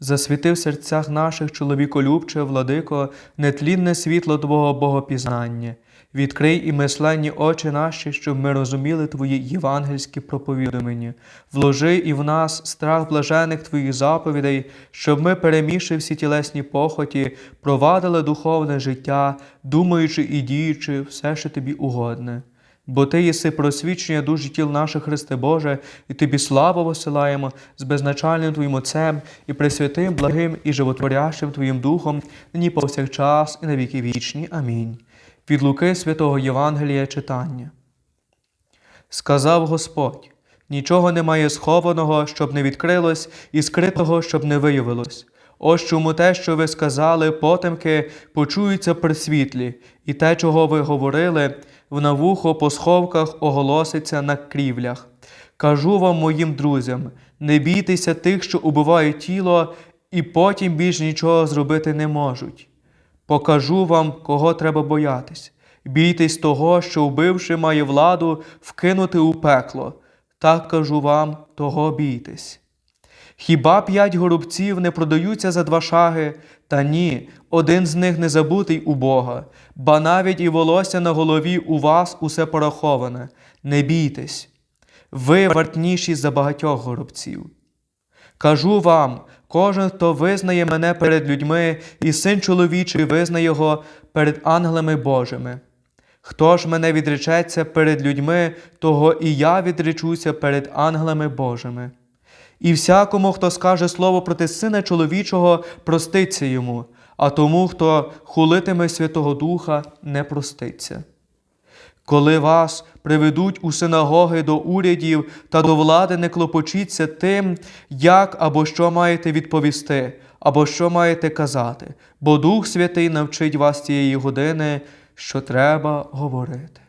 Засвіти в серцях наших, чоловіколюбче, владико, нетлінне світло Твого Богопізнання. Відкрий і мисленні очі наші, щоб ми розуміли Твої євангельські проповідування. Вложи і в нас страх блажених Твоїх заповідей, щоб ми, перемігши всі тілесні похоті, провадили духовне життя, думаючи і діючи все, що Тобі угодне. Бо Ти єси просвічення душ і тіл наших, Христе Боже, і Тобі славу посилаємо з безначальним Твоїм Отцем і пресвятим, благим і животворящим Твоїм Духом, нині повсякчас і на віки вічні. Амінь. Від Луки святого Євангелія читання. Сказав Господь: нічого немає схованого, щоб не відкрилось, і скритого, щоб не виявилось. Ось чому те, що ви сказали, потемки, почуються при світлі, і те, чого ви говорили, в навухо по сховках оголоситься на крівлях. Кажу вам, моїм друзям, не бійтеся тих, що убивають тіло, і потім більш нічого зробити не можуть. Покажу вам, кого треба боятись. Бійтесь того, що вбивши має владу вкинути у пекло. Так кажу вам, того бійтесь. Хіба п'ять горобців не продаються за два шаги? Та ні, один з них не забутий у Бога, ба навіть і волосся на голові у вас усе пораховане. Не бійтесь. Ви вартніші за багатьох горобців. Кажу вам, кожен, хто визнає мене перед людьми, і син чоловічий визнає його перед ангелами Божими. Хто ж мене відречеться перед людьми, того і я відречуся перед ангелами Божими. І всякому, хто скаже слово проти сина чоловічого, проститься йому, а тому, хто хулитиме Святого Духа, не проститься. Коли вас приведуть у синагоги до урядів та до влади, не клопочіться тим, як або що маєте відповісти, або що маєте казати, бо Дух Святий навчить вас цієї години, що треба говорити.